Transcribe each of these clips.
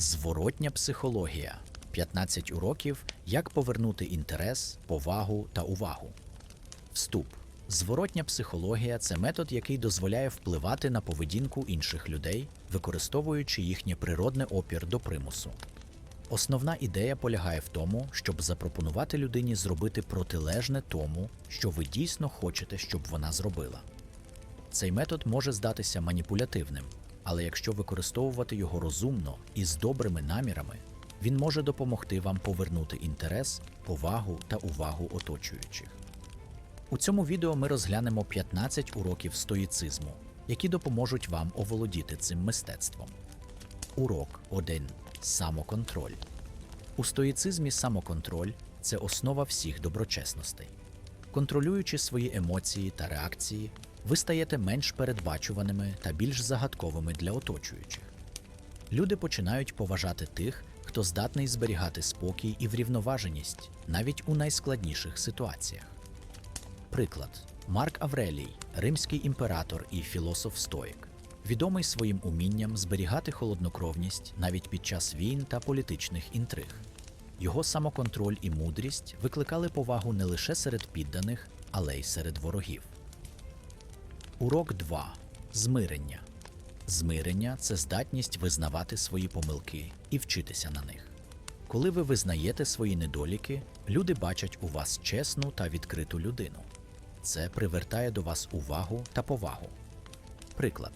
Зворотня психологія. 15 уроків, як повернути інтерес, повагу та увагу. Вступ. Зворотня психологія це метод, який дозволяє впливати на поведінку інших людей, використовуючи їхнє природне опір до примусу. Основна ідея полягає в тому, щоб запропонувати людині зробити протилежне тому, що ви дійсно хочете, щоб вона зробила. Цей метод може здатися маніпулятивним, але якщо використовувати його розумно і з добрими намірами, він може допомогти вам повернути інтерес, повагу та увагу оточуючих. У цьому відео ми розглянемо 15 уроків стоїцизму, які допоможуть вам оволодіти цим мистецтвом. Урок 1. Самоконтроль. У стоїцизмі самоконтроль це основа всіх доброчесностей. Контролюючи свої емоції та реакції, ви стаєте менш передбачуваними та більш загадковими для оточуючих. Люди починають поважати тих, хто здатний зберігати спокій і врівноваженість навіть у найскладніших ситуаціях. Приклад: Марк Аврелій, римський імператор і філософ стоїк, відомий своїм умінням зберігати холоднокровність навіть під час війн та політичних інтриг. Його самоконтроль і мудрість викликали повагу не лише серед підданих, але й серед ворогів. Урок 2. Змирення. Змирення це здатність визнавати свої помилки і вчитися на них. Коли ви визнаєте свої недоліки, люди бачать у вас чесну та відкриту людину. Це привертає до вас увагу та повагу. Приклад: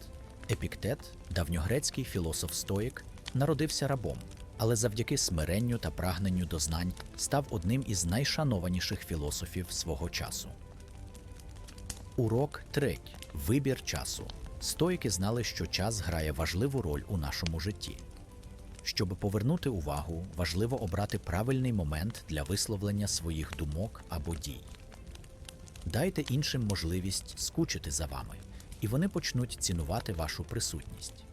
Епіктет, давньогрецький філософ-стоїк, народився рабом, але завдяки смиренню та прагненню до знань став одним із найшанованіших філософів свого часу. Урок 3. Вибір часу. Стоїки знали, що час грає важливу роль у нашому житті. Щоб повернути увагу, важливо обрати правильний момент для висловлення своїх думок або дій. Дайте іншим можливість скучити за вами, і вони почнуть цінувати вашу присутність.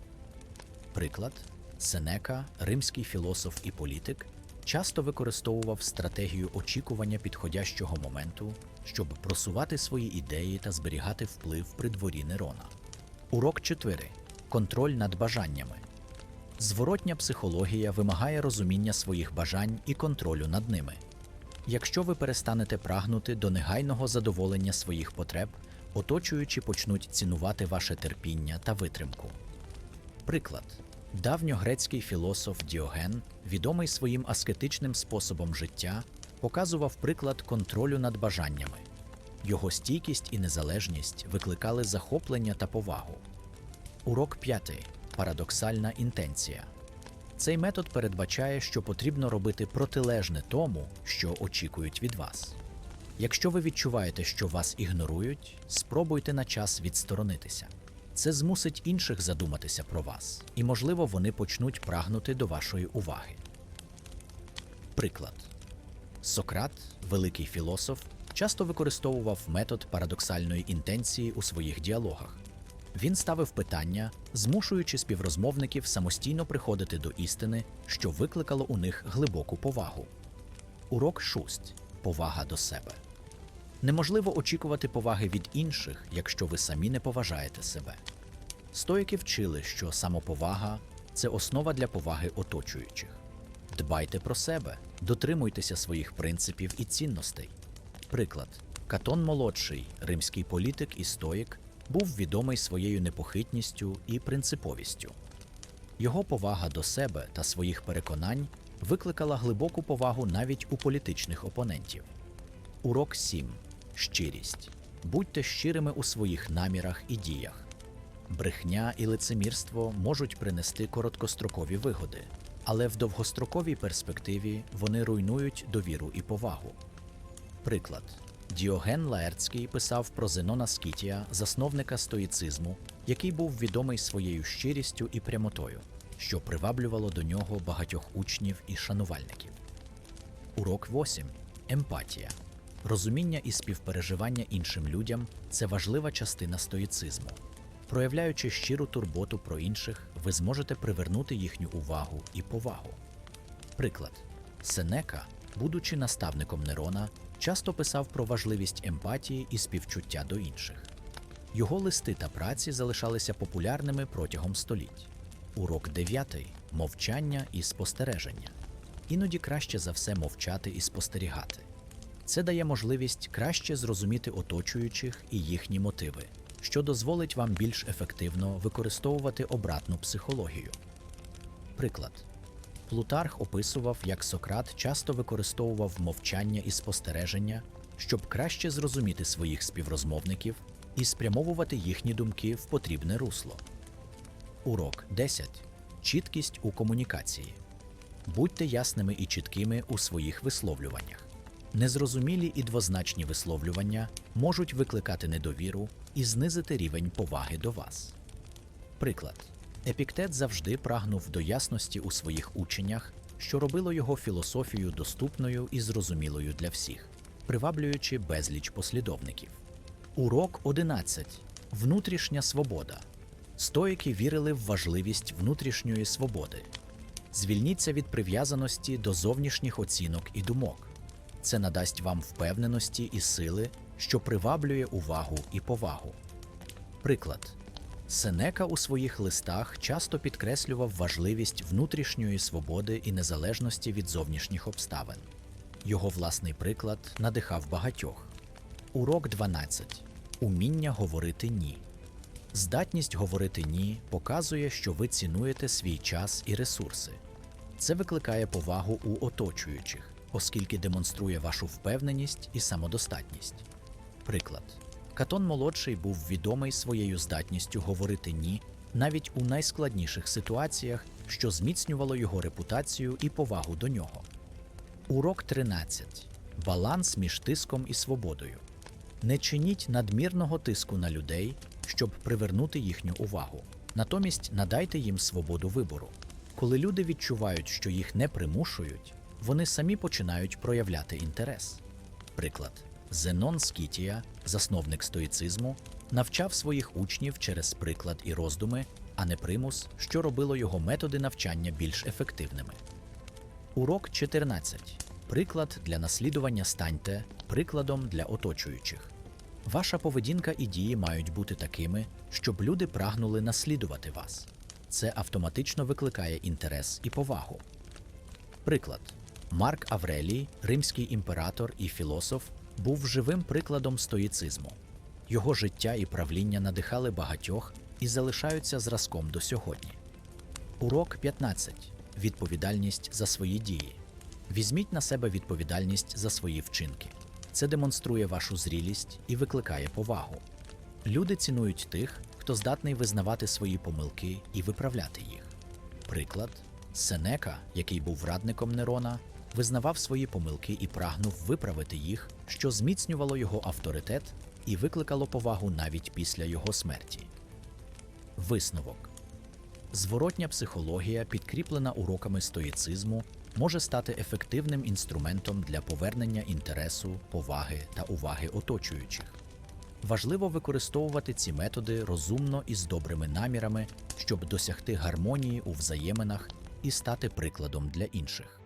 Приклад Сенека, римський філософ і політик, часто використовував стратегію очікування підходящого моменту, щоб просувати свої ідеї та зберігати вплив при дворі Нерона. Урок 4. Контроль над бажаннями. Зворотня психологія вимагає розуміння своїх бажань і контролю над ними. Якщо ви перестанете прагнути до негайного задоволення своїх потреб, оточуючі почнуть цінувати ваше терпіння та витримку. Приклад: давньогрецький філософ Діоген, відомий своїм аскетичним способом життя, показував приклад контролю над бажаннями. Його стійкість і незалежність викликали захоплення та повагу. Урок 5. Парадоксальна інтенція. Цей метод передбачає, що потрібно робити протилежне тому, що очікують від вас. Якщо ви відчуваєте, що вас ігнорують, спробуйте на час відсторонитися. Це змусить інших задуматися про вас, і, можливо, вони почнуть прагнути до вашої уваги. Приклад. Сократ, великий філософ, часто використовував метод парадоксальної інтенції у своїх діалогах. Він ставив питання, змушуючи співрозмовників самостійно приходити до істини, що викликало у них глибоку повагу. Урок 6. Повага до себе. Неможливо очікувати поваги від інших, якщо ви самі не поважаєте себе. Стоїки вчили, що самоповага це основа для поваги оточуючих. Дбайте про себе, дотримуйтеся своїх принципів і цінностей. Приклад: Катон молодший, римський політик і стоїк, був відомий своєю непохитністю і принциповістю. Його повага до себе та своїх переконань викликала глибоку повагу навіть у політичних опонентів. Урок 7. Щирість. Будьте щирими у своїх намірах і діях. Брехня і лицемірство можуть принести короткострокові вигоди, але в довгостроковій перспективі вони руйнують довіру і повагу. Приклад. Діоген Лаертський писав про Зенона Скітія, засновника стоїцизму, який був відомий своєю щирістю і прямотою, що приваблювало до нього багатьох учнів і шанувальників. Урок 8. Емпатія. Розуміння і співпереживання іншим людям це важлива частина стоїцизму. Проявляючи щиру турботу про інших, ви зможете привернути їхню увагу і повагу. Приклад: Сенека, будучи наставником Нерона, часто писав про важливість емпатії і співчуття до інших. Його листи та праці залишалися популярними протягом століть. Урок 9. мовчання і спостереження. Іноді краще за все мовчати і спостерігати. Це дає можливість краще зрозуміти оточуючих і їхні мотиви, що дозволить вам більш ефективно використовувати обратну психологію. Приклад. Плутарх описував, як Сократ часто використовував мовчання і спостереження, щоб краще зрозуміти своїх співрозмовників і спрямовувати їхні думки в потрібне русло. Урок 10. Чіткість у комунікації. Будьте ясними і чіткими у своїх висловлюваннях. Незрозумілі і двозначні висловлювання можуть викликати недовіру і знизити рівень поваги до вас. Приклад. Епіктет завжди прагнув до ясності у своїх ученнях, що робило його філософію доступною і зрозумілою для всіх, приваблюючи безліч послідовників. Урок 11. Внутрішня свобода. Стоїки вірили в важливість внутрішньої свободи. Звільніться від прив'язаності до зовнішніх оцінок і думок. Це надасть вам впевненості і сили, що приваблює увагу і повагу. Приклад. Сенека у своїх листах часто підкреслював важливість внутрішньої свободи і незалежності від зовнішніх обставин. Його власний приклад надихав багатьох. Урок 12. Уміння говорити ні. Здатність говорити ні показує, що ви цінуєте свій час і ресурси. Це викликає повагу у оточуючих, оскільки демонструє вашу впевненість і самодостатність. Приклад. Катон молодший був відомий своєю здатністю говорити ні навіть у найскладніших ситуаціях, що зміцнювало його репутацію і повагу до нього. Урок 13. Баланс між тиском і свободою. Не чиніть надмірного тиску на людей, щоб привернути їхню увагу. Натомість надайте їм свободу вибору. Коли люди відчувають, що їх не примушують, вони самі починають проявляти інтерес. Приклад: Зенон Скітія, засновник стоїцизму, навчав своїх учнів через приклад і роздуми, а не примус, що робило його методи навчання більш ефективними. Урок 14. Приклад для наслідування станьте прикладом для оточуючих. Ваша поведінка і дії мають бути такими, щоб люди прагнули наслідувати вас. Це автоматично викликає інтерес і повагу. Приклад. Марк Аврелій, римський імператор і філософ, був живим прикладом стоїцизму. Його життя і правління надихали багатьох і залишаються зразком до сьогодні. Урок 15. Відповідальність за свої дії. Візьміть на себе відповідальність за свої вчинки. Це демонструє вашу зрілість і викликає повагу. Люди цінують тих, хто здатний визнавати свої помилки і виправляти їх. Приклад Сенека, який був радником Нерона, визнавав свої помилки і прагнув виправити їх, що зміцнювало його авторитет і викликало повагу навіть після його смерті. Висновок Зворотня психологія, підкріплена уроками стоїцизму, може стати ефективним інструментом для повернення інтересу, поваги та уваги оточуючих. Важливо використовувати ці методи розумно і з добрими намірами, щоб досягти гармонії у взаєминах і стати прикладом для інших.